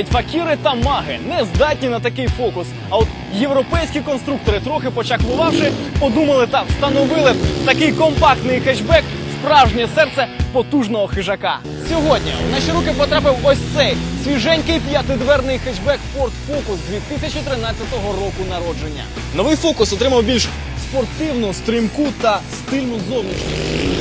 Навіть факіри та маги не здатні на такий фокус. А от європейські конструктори, трохи почаклувавши, подумали та встановили такий компактний хетчбек справжнє серце потужного хижака. Сьогодні в наші руки потрапив ось цей свіженький п'ятидверний хетчбек Ford Focus 2013 року народження. Новий фокус отримав більш спортивну, стрімку та стильну зовнішність.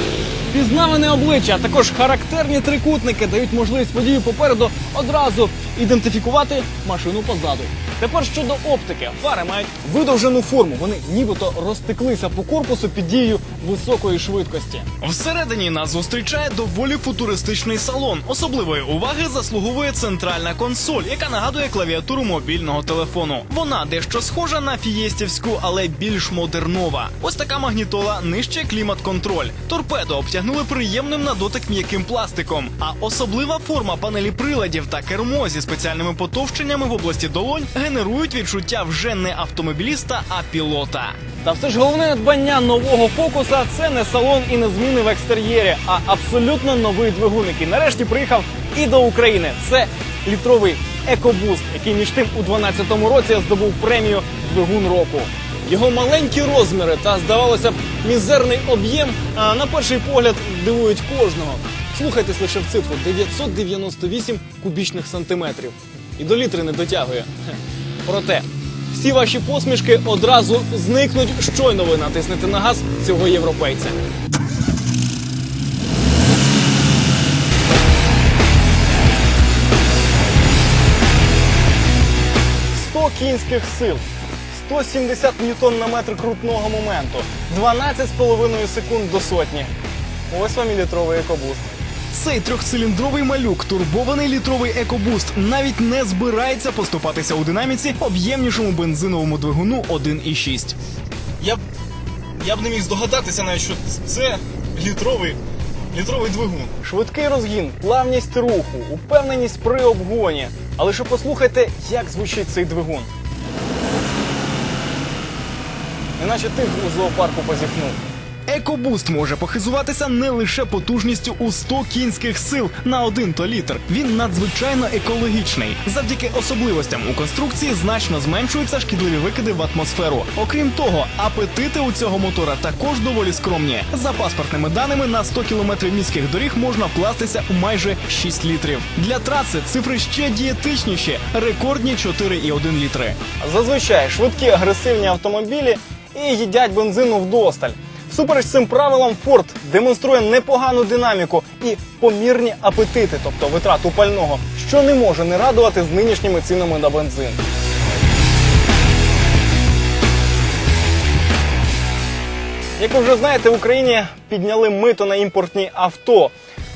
Пізнаване обличчя, а також характерні трикутники дають можливість водію попереду одразу ідентифікувати машину позаду. Тепер щодо оптики, фари мають видовжену форму. Вони нібито розтеклися по корпусу під дією високої швидкості. Всередині нас зустрічає доволі футуристичний салон. Особливої уваги заслуговує центральна консоль, яка нагадує клавіатуру мобільного телефону. Вона дещо схожа на фієстівську, але більш модернова. Ось така магнітола нижче клімат-контроль. Торпедо обтягнули приємним на дотик м'яким пластиком. А особлива форма панелі приладів та кермо зі спеціальними потовщеннями в області долонь генерують відчуття вже не автомобіліста, а пілота. Та все ж головне надбання нового фокуса це не салон і не зміни в екстер'єрі, а абсолютно новий двигун, який нарешті приїхав і до України. Це літровий екобуст, який між тим у 2012 році здобув премію двигун року. Його маленькі розміри та, здавалося б, мізерний об'єм на перший погляд дивують кожного. Слухайтесь лише в цифру 998 кубічних сантиметрів. І до літри не дотягує. Проте всі ваші посмішки одразу зникнуть, щойно ви натиснете на газ цього європейця. «100 кінських сил, 170 ньютон на метр крутного моменту, 12,5 секунд до сотні. Ось вам і літровий екобуст. Цей трьохциліндровий малюк, турбований літровий екобуст, навіть не збирається поступатися у динаміці об'ємнішому бензиновому двигуну 1,6. Я б я б не міг здогадатися навіть, що це літровий, літровий двигун. Швидкий розгін, плавність руху, упевненість при обгоні. Але лише послухайте, як звучить цей двигун. Неначе ти у зоопарку позіхнув. Екобуст може похизуватися не лише потужністю у 100 кінських сил на 1 то літр. Він надзвичайно екологічний. Завдяки особливостям у конструкції значно зменшуються шкідливі викиди в атмосферу. Окрім того, апетити у цього мотора також доволі скромні. За паспортними даними на 100 кілометрів міських доріг можна вкластися у майже 6 літрів. Для траси цифри ще дієтичніші рекордні 4,1 літри. Зазвичай швидкі агресивні автомобілі і їдять бензину вдосталь. Всупереч цим правилам Ford демонструє непогану динаміку і помірні апетити, тобто витрату пального, що не може не радувати з нинішніми цінами на бензин. Як ви вже знаєте, в Україні підняли мито на імпортні авто.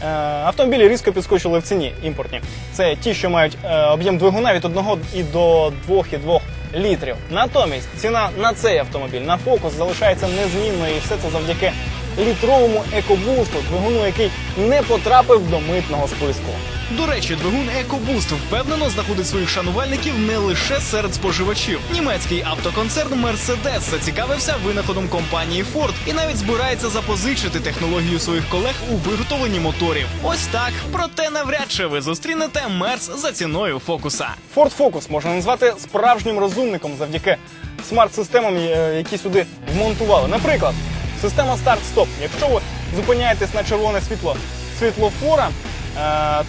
Е, Автомобілі різко підскочили в ціні імпортні. Це ті, що мають е, об'єм двигуна від 1 і до 2,2 літрів. Натомість ціна на цей автомобіль на фокус залишається незмінною, і все це завдяки літровому екобусту, двигуну, який не потрапив до митного списку. До речі, двигун EcoBoost впевнено знаходить своїх шанувальників не лише серед споживачів. Німецький автоконцерн Mercedes зацікавився винаходом компанії Ford і навіть збирається запозичити технологію своїх колег у виготовленні моторів. Ось так. Проте навряд чи ви зустрінете Мерс за ціною фокуса. Ford Focus можна назвати справжнім розумником завдяки смарт-системам, е, які сюди вмонтували. Наприклад, система старт-стоп. Якщо ви зупиняєтесь на червоне світло світлофора,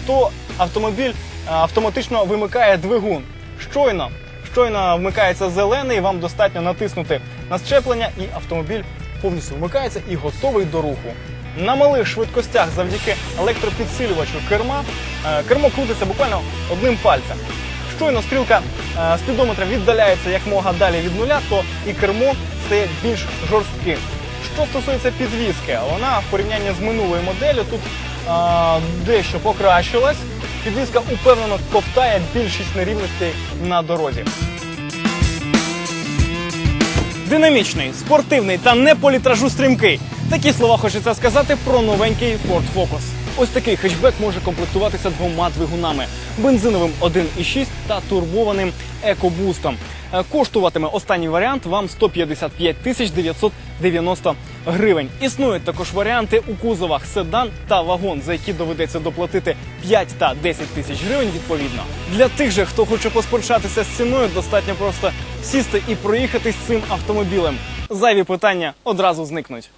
то автомобіль е, автоматично вимикає двигун. Щойно, щойно вмикається зелений, вам достатньо натиснути на щеплення, і автомобіль повністю вмикається і готовий до руху. На малих швидкостях завдяки електропідсилювачу керма е, кермо крутиться буквально одним пальцем. Щойно стрілка е, спідометра віддаляється як мога далі від нуля, то і кермо стає більш жорстким. Що стосується підвіски, вона в порівнянні з минулою моделлю тут е, дещо покращилась. Підвізка упевнено ковтає більшість нерівностей на дорозі. Динамічний, спортивний та не по літражу стрімкий. Такі слова хочеться сказати про новенький Ford Focus. Ось такий хетчбек може комплектуватися двома двигунами: бензиновим 1,6 та турбованим екобустом. Е, Коштуватиме останній варіант вам 155 тисяч 990 гривень. Існують також варіанти у кузовах седан та вагон, за які доведеться доплатити 5 та 10 тисяч гривень відповідно. Для тих же, хто хоче поспорчатися з ціною, достатньо просто сісти і проїхатись цим автомобілем. Зайві питання одразу зникнуть.